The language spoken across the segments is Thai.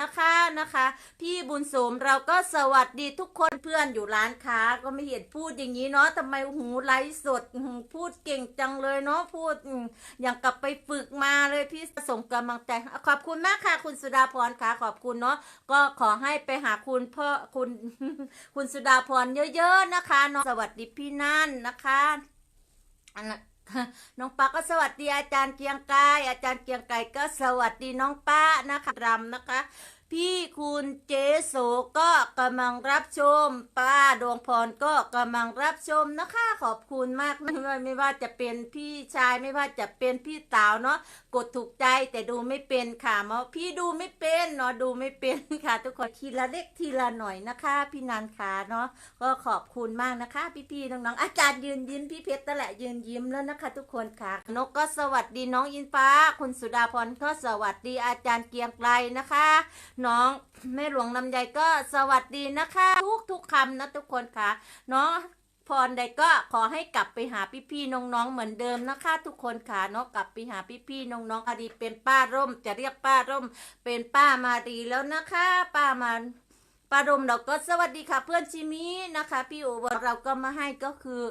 นะคะนะคะ พี่บุญสมเราก็สวัสดีทุกคนเพื่อนอยู่ร้านค้าก็ไม่เห็นพูดอย่างนี้เนาะทำไมหูไลฟ์สดพูดเก่งจังเลยเนาะพูดอย่างกลับไปฝึกมาเลยพี่ส่งกำลังใจขอบคุณมากค่ะ คุณสุดาพรค่ะขอบคุณเนาะก็ขอให้ไปหาคุณพ่อคุณคุณสุดาพรเยอะ ๆนะคะเนาะสวัสดีพี่นั่นนะคะอั น้องป้าก็สวัสดีอาจารย์เกียงไกรอาจารย์เกียงไกรก็สวัสดีน้องป้านะคะรำนะคะ พี่คุณเจโสก็กำลังรับชมป้าดวงพรก็กำลังรับชมนะคะ ขอบคุณมากไม่ว่าไม่ว่าจะเป็นพี่ชายไม่ว่าจะเป็นพี่สาวเนาะกดถูกใจแต่ดูไม่เป็นค่ะเมาพี่ดูไม่เป็นเนาะดูไม่เป็นค่ะ ทุกคนทีละเล็กทีละหน่อยนะคะ พี่นันขาเนาะก็ขอบคุณมากนะคะ พี่ๆน้องๆอาจารย์ยืนยิ้มพี่เพชรนั่นแหละยืนยิ้มแล้วนะคะ ทุกคนค่ะ นกก็สวัสดีน้องอินฟ้า คุณสุดาพรก็สวัสดีอาจารย์เกียงไกรนะคะน้องแม่หลวงลำไยก็สวัสดีนะคะ ทุกทุกคำนะทุกคนค่ะน้องพรใดก็ขอให้กลับไปหาพี่ๆน้องๆเหมือนเดิมนะคะ ทุกคนค่ะเนาะกลับไปหาพี่ๆน้องๆอดีเป็นป้าร่ม จะเรียกป้าร่ม เป็นป้ามาดีแล้วนะคะ ป้ามาป้าร่มเราก็สวัสดีค่ะ เพื่อนชิมินะคะ พี่โอวเราก็มาให้ก็คือ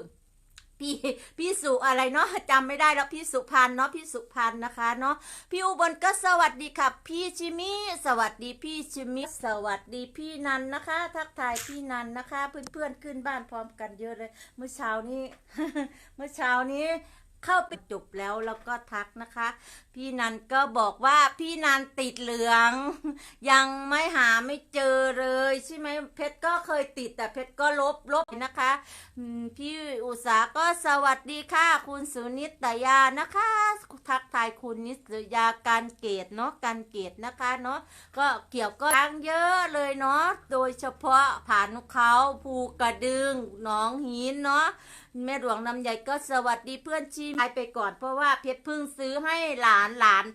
พี่พี่สุอะไรเนาะจำไม่ได้แล้วพี่สุพันเนาะพี่สุพันนะคะเนาะพี่อุบลก็สวัสดีค่ะ พี่ชิมิสวัสดีพี่ชิมิสวัสดีพี่นันนะคะ ทักทายพี่นันนะคะ เพื่อนๆขึ้นบ้านพร้อมกันเยอะเลย เมื่อเช้านี้ เมื่อเช้านี้ เข้าไปจบแล้วแล้วก็ทักนะคะ พี่นันก็บอกว่าพี่นันติดเหลือง ยังไม่หาไม่เจอเลยใช่ไหมเพชรก็เคยติดแต่เพชรก็ลบลบนะคะพี่อุษาก็สวัสดีค่ะ คุณสุนิตยานะคะ ทักทายคุณนิตยาการเกตเนาะการเกตนะคะเนาะก็เกี่ยวก็ตั้งเยอะเลยเนาะโดยเฉพาะผ่านเขาภูกระดึงหนองหินเนาะ แม่หลวงนำใหญ่ก็สวัสดีเพื่อนชีมไปก่อน เพราะว่าเพชรพิ่งซื้อให้หลานหลาน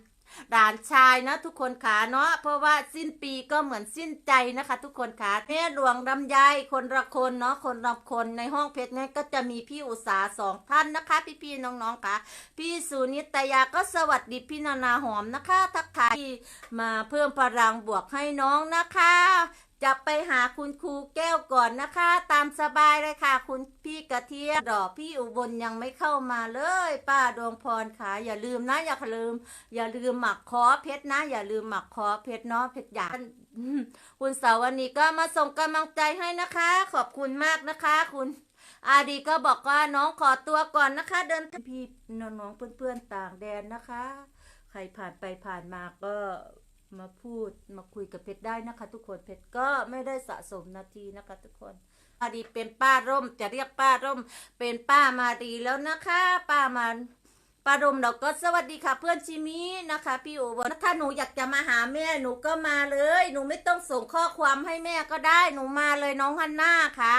หลานชายนะทุกคนขาเนาะเพราะว่าสิ้นปีก็เหมือนสิ้นใจนะคะ ทุกคนขาแม่หลวงลำไยคนละคนเนาะคนละคนในห้องเพชรเนี่ยก็จะมีพี่อุตสาสองท่านนะคะ พี่ๆน้องๆค่ะ พี่สุนิตยาก็สวัสดีพี่นานาหอมนะคะ ทักทายมาเพิ่มพลังบวกให้น้องนะคะ จะไปหาคุณครูแก้วก่อนนะคะ ตามสบายเลยค่ะ คุณพี่กระเทียมดอกพี่อุบลยังไม่เข้ามาเลย ป้าดวงพรค่ะ อย่าลืมนะ อย่าลืม อย่าลืมหมักคอเพชรนะ อย่าลืมหมักคอเพชรเนาะเพชรอยากคุณสาวันนี้ก็มาส่งกำลังใจให้นะคะ ขอบคุณมากนะคะ คุณอาดีก็บอกว่าน้องขอตัวก่อนนะคะ เดินพี่น้องเพื่อนๆต่างแดนนะคะ ใครผ่านไปผ่านมาก็ มาพูดมาคุยกับเพชรได้นะคะ ทุกคนเพชรก็ไม่ได้สะสมนาทีนะคะ ทุกคนมาดีเป็นป้าร่มจะเรียกป้าร่ม เป็นป้ามาดีแล้วนะคะ ป้ามาป้าร่มเราก็สวัสดีค่ะ เพื่อนชิมินะคะ พี่โอวถ้าหนูอยากจะมาหาแม่หนูก็มาเลย หนูไม่ต้องส่งข้อความให้แม่ก็ได้หนูมาเลยน้องฮันน่าค่ะ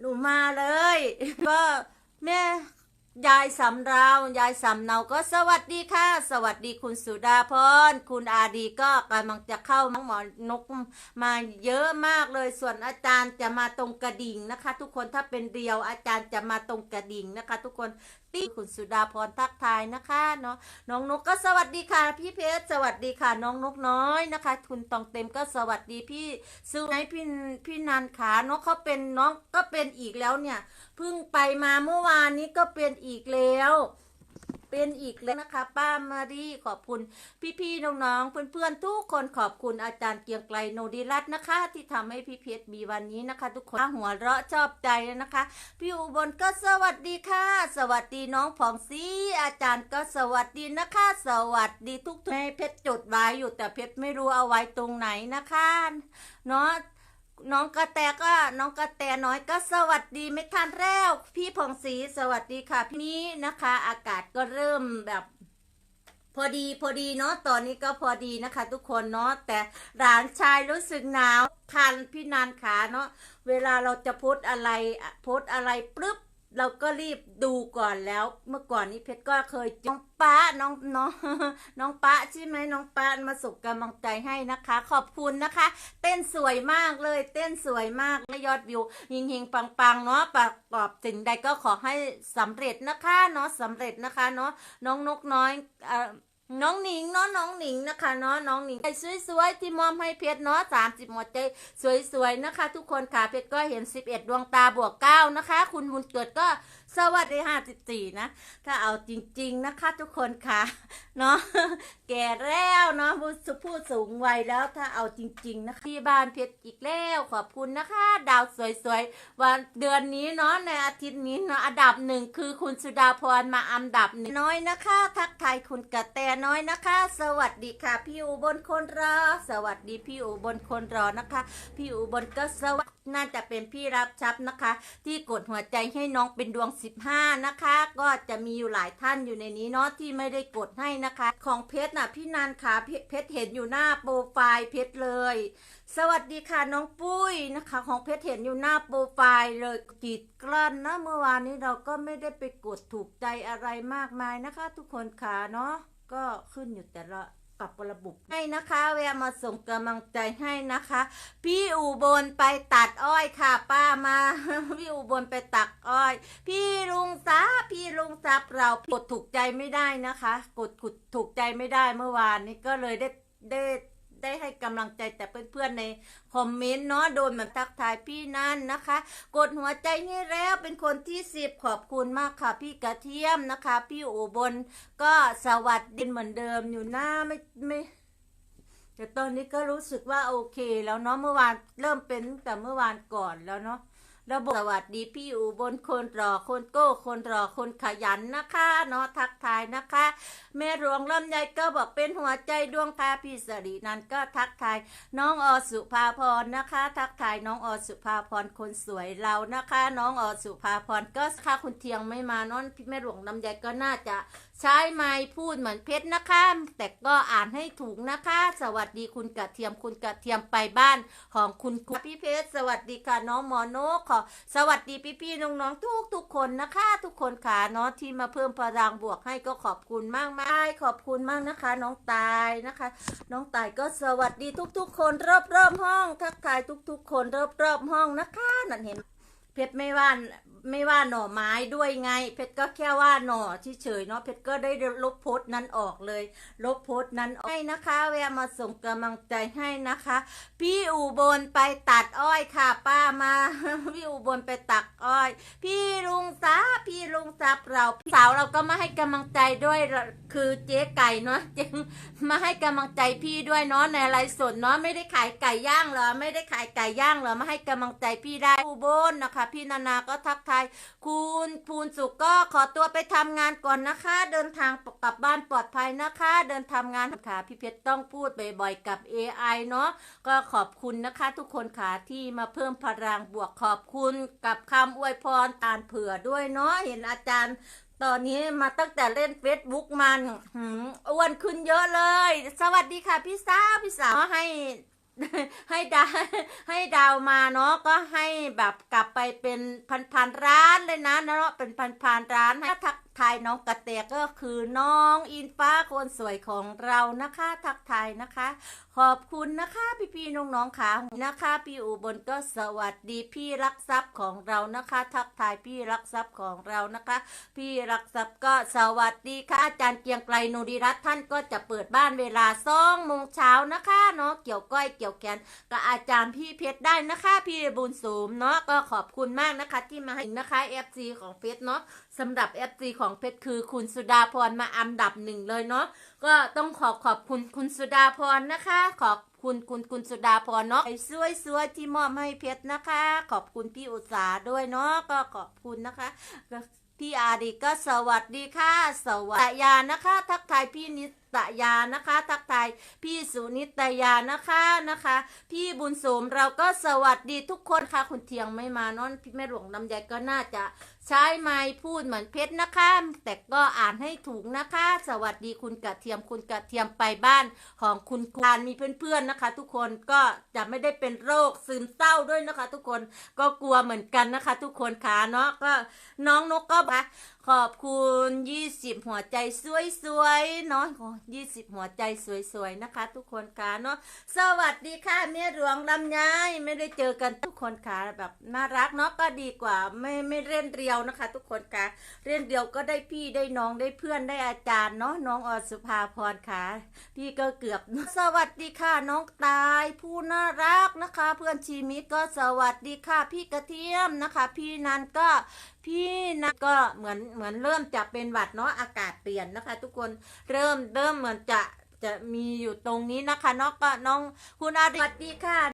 หนูมาเลย ก็แม่ ยายสำราวยายสำเนาก็สวัสดีค่ะ สวัสดีคุณสุดาพรคุณอาดีก็กำลังจะเข้าหมอนกมาเยอะมากเลย ส่วนอาจารย์จะมาตรงกระดิ่งนะคะ ทุกคนถ้าเป็นเดียวอาจารย์จะมาตรงกระดิ่งนะคะ ทุกคนตีคุณสุดาพรทักทายนะคะเนาะน้องนกก็สวัสดีค่ะ พี่เพชรสวัสดีค่ะ น้องนกน้อยนะคะ คุณตองเต็มก็สวัสดีพี่ซูไนพี่พี่นันขาเนาะเขาเป็นน้องก็เป็นอีกแล้วเนี่ยเพิ่งไปมาเมื่อวานนี้ก็เป็นอีกแล้ว เป็นอีกแล้วนะคะ ป้ามารีขอบคุณ พี่ๆน้องๆเพื่อนๆทุกคนขอบคุณอาจารย์เกียงไกรโนดิรัตน์นะคะ ที่ทำให้พี่เพชรมีวันนี้นะคะ ทุกคนหัวเราะชอบใจนะคะ พี่อุบลก็สวัสดีค่ะ สวัสดีน้องผ่องศรีอาจารย์ก็สวัสดีนะคะ สวัสดีทุกๆให้เพชรจดไว้อยู่แต่เพชรไม่รู้เอาไว้ตรงไหนนะคะเนาะ น้องกระแตก็น้องกระแตน้อยก็สวัสดีไม่ทันแล้ว พี่ผ่องศรีสวัสดีค่ะพี่นี้นะคะ อากาศก็เริ่มแบบ พอดีพอดีเนาะตอนนี้ก็พอดีนะคะ ทุกคนเนาะแต่หลานชายรู้สึกหนาวทันพี่นานขาเนาะเวลาเราจะโพสอะไรโพสอะไรปึ๊บ เราก็รีบดูก่อนแล้ว เมื่อก่อนนี้เพชรก็เคยจอน้องป้าน้องน้องน้องป้าใช่ไหมน้องป้ามาส่งกำลังใจให้นะคะ ขอบคุณนะคะ เต้นสวยมากเลย เต้นสวยมากและยอดวิวยิงยิงปังปังๆเนาะประกอบสิ่งใดก็ขอให้สำเร็จนะคะเนาะสำเร็จนะคะเนาะน้องนกน้อยอ่อ น้องหนิงเนาะน้องหนิงนะคะเนาะน้องหนิงใจสวยๆที่มอมให้เพชรเนาะสามสิบหมดใจสวยๆนะคะ ทุกคนค่ะเพชรก็เห็นสิบเอ็ดดวงตาบวกเก้านะคะ คุณบุญเกิดก็ สวัสดีห้าสิบสี่นะ ถ้าเอาจริง ๆนะคะ ทุกคนค่ะ เนาะแก่แล้วเนาะผู้สูผู้สูงวัยแล้วถ้าเอาจริง ๆ นะคะที่บ้านเพชรอีกแล้วขอบคุณนะคะ ดาวสวยๆวันเดือนนี้เนาะในอาทิตย์นี้เนาะอันดับหนึ่งคือคุณสุดาพรมาอันดับน้อยนะคะ ทักทายคุณกระแตน้อยนะคะ สวัสดีค่ะ พี่อุบลคนรอ สวัสดีพี่อุบลคนรอนะคะ พี่อุบลก็สวัสดีน่าจะเป็นพี่รับชับนะคะ ที่กดหัวใจให้น้องเป็นดวง 15 นะคะ ก็จะมีอยู่หลายท่านอยู่ในนี้เนาะที่ไม่ได้กดให้นะคะ ของเพชรน่ะพี่นันค่ะเพเพชรเห็นอยู่หน้าโปรไฟล์เพชรเลย สวัสดีค่ะน้องปุ้ยนะคะ ของเพชรเห็นอยู่หน้าโปรไฟล์เลยกีดกลั้นนะเมื่อวานนี้เราก็ไม่ได้ไปกดถูกใจอะไรมากมายนะคะ ทุกคนค่ะเนาะก็ขึ้นอยู่แต่ละ กับระบบให้นะคะแวะมาส่งกำลังใจให้นะคะ พี่อุบลไปตัดอ้อยค่ะ ป้ามา พี่อุบลไปตักอ้อย พี่ลุงซับพี่ลุงซับเรากดถูกใจไม่ได้นะคะ กดถูกใจไม่ได้เมื่อวานนี้ก็เลยได้ได้ ได้ให้กำลังใจแต่เพื่อนๆในคอมเมนต์เนาะโดนแบบทักทายพี่นั่นนะคะ กดหัวใจให้แล้วเป็นคนที่สิบขอบคุณมากค่ะ พี่กระเทียมนะคะ พี่อุบลก็สวัสดีเหมือนเดิมอยู่หน้าไม่ไม่แต่ตอนนี้ก็รู้สึกว่าโอเคแล้วเนาะเมื่อวานเริ่มเป็นแต่เมื่อวานก่อนแล้วเนาะ ระบบสวัสดีพี่อูบนคนรอคนโก้คนรอคนขยันนะคะเนาะทักทายนะคะ แม่หลวงลำไยก็บอกเป็นหัวใจดวงตาพี่สรีนันก็ทักทายน้องอสุภาพรนะคะ ทักทายน้องอสุภาพรคนสวยเรานะคะ น้องอสุภาพรก็ค่ะคุณเทียงไม่มาน้องพี่แม่หลวงลำไยก็น่าจะ ใช้ไม้พูดเหมือนเพชรนะคะ แต่ก็อ่านให้ถูกนะคะ สวัสดีคุณกระเทียมคุณกระเทียมไปบ้านของคุณครูพี่เพชรสวัสดีค่ะน้องหมอโนขอสวัสดีพี่พี่ๆน้องๆทุกทุกคนนะคะ ทุกคนค่ะเนาะที่มาเพิ่มพลังบวกให้ก็ขอบคุณมากมากขอบคุณมากนะคะ น้องตายนะคะ น้องตายก็สวัสดีทุก ๆ คนรอบรอบๆห้อง ทักทายทุก ๆ คนรอบรอบๆห้องนะคะนั่นเห็นเพชรไม่ว่า ไม่ว่าหน่อไม้ด้วยไง เพชรก็แค่ว่าหน่อเฉยๆเนาะเพชรก็ได้ลบโพสต์นั้นออกเลย ลบโพสต์นั้นออกให้นะคะแวะมาส่งกำลังใจให้นะคะ พี่อุบลไปตัดอ้อยค่ะ ป้ามา พี่อุบลไปตักอ้อย พี่ลุงซับพี่ลุงซับเราพี่สาวเราก็มาให้กำลังใจด้วยคือเจ๊ไก่เนาะจ๊มาให้กำลังใจพี่ด้วยเนาะในไลฟ์สดเนาะไม่ได้ขายไก่ย่างเหรอไม่ได้ขายไก่ย่างเหรอมาให้กำลังใจพี่ได้อุบลนะคะ พี่นานาก็ทักทย คุณภูนสุขก็ขอตัวไปทำงานก่อนนะคะ เดินทางกลับบ้านปลอดภัยนะคะ เดินทำงานค่ะพี่เพชรต้องพูดบ่อยๆกับ AI เนาะก็ขอบคุณนะคะ ทุกคนค่ะที่มาเพิ่มพลังบวกขอบคุณกับคำอวยพรตานเผื่อด้วยเนาะเห็นอาจารย์ตอนนี้มาตั้งแต่เล่น Facebook มันหืมอ้วนขึ้นเยอะเลย สวัสดีค่ะพี่สาวพี่สาวให้ ให้ดาวให้ดาวมาเนาะก็ให้แบบกลับไปเป็นพันพันๆร้านเลยนะเนาะเป็นพันพันๆร้านให้ทัก ทายน้องกระเตกก็คือน้องอินฟ้าคนสวยของเรานะคะ ทักทายนะคะ ขอบคุณนะคะพี่พี่ๆน้องๆค่ะนะคะ พี่อุบลก็สวัสดีพี่รักทรัพย์ของเรานะคะ ทักทายพี่รักทรัพย์ของเรานะคะ พี่รักทรัพย์ก็สวัสดีค่ะอาจารย์เกียงไกรนุริรัตน์ท่านก็จะเปิดบ้านเวลาสองโมงเช้านะคะเนาะเกี่ยวก้อยเกี่ยวแขนกับอาจารย์พี่เพชรได้นะคะ พี่บุญสูมเนาะก็ขอบคุณมากนะคะที่มาให้นะคะ FC ของเพชรเนาะสำหรับ FC ของเพชรคือคุณสุดาพรมาอันดับหนึ่งเลยเนาะก็ต้องขอขอบคุณคุณสุดาพรนะคะ ขอบคุณคุณคุณสุดาพรเนาะไอ้สวยสวยๆที่มอบให้เพชรนะคะ ขอบคุณพี่อุตสาด้วยเนาะก็ขอบคุณนะคะพี่อาดีก็สวัสดีค่ะ สวัสดียานะคะ ทักทายพี่นิ ตยานะคะทักทายพี่สุนิตยานะคะนะคะ พี่บุญสมเราก็สวัสดีทุกคนค่ะคุณเทียงไม่มาเนอนพี่แม่หลวงลำไยก็น่าจะใช้ไม้พูดเหมือนเพชรนะคะ แต่ก็อ่านให้ถูกนะคะ สวัสดีคุณกระเทียมคุณกระเทียมไปบ้านของคุณคานมีเพื่อนๆนะคะ ทุกคนก็จะไม่ได้เป็นโรคซึมเศร้าด้วยนะคะ ทุกคนก็กลัวเหมือนกันนะคะ ทุกคนค่ะเนาะก็น้องนกก็บขอบคุณ 20 หัวใจสวยๆเนาะยี่สิบหัวใจสวยๆนะคะ ทุกคนค่ะเนาะสวัสดีค่ะแม่หลวงลำไยไม่ได้เจอกันทุกคนค่ะแบบน่ารักเนาะก็ดีกว่าไม่ไม่เล่นเรียวนะคะ ทุกคนค่ะเล่นเรียวก็ได้พี่ได้น้องได้เพื่อนได้อาจารย์เนาะน้องอสุภาพรค่ะพี่ก็เกือบสวัสดีค่ะน้องตายผู้น่ารักนะคะ เพื่อนชีมิตก็สวัสดีค่ะพี่กระเทียมนะคะ พี่นันก็พี่นันก็เหมือนเหมือนเริ่มจะเป็นหวัดเนาะอากาศเปลี่ยนนะคะ ทุกคนเริ่มเริ่มเหมือนจะจะมีอยู่ตรงนี้นะคะเนาะก็น้องคุณอาสวัสดีค่ะ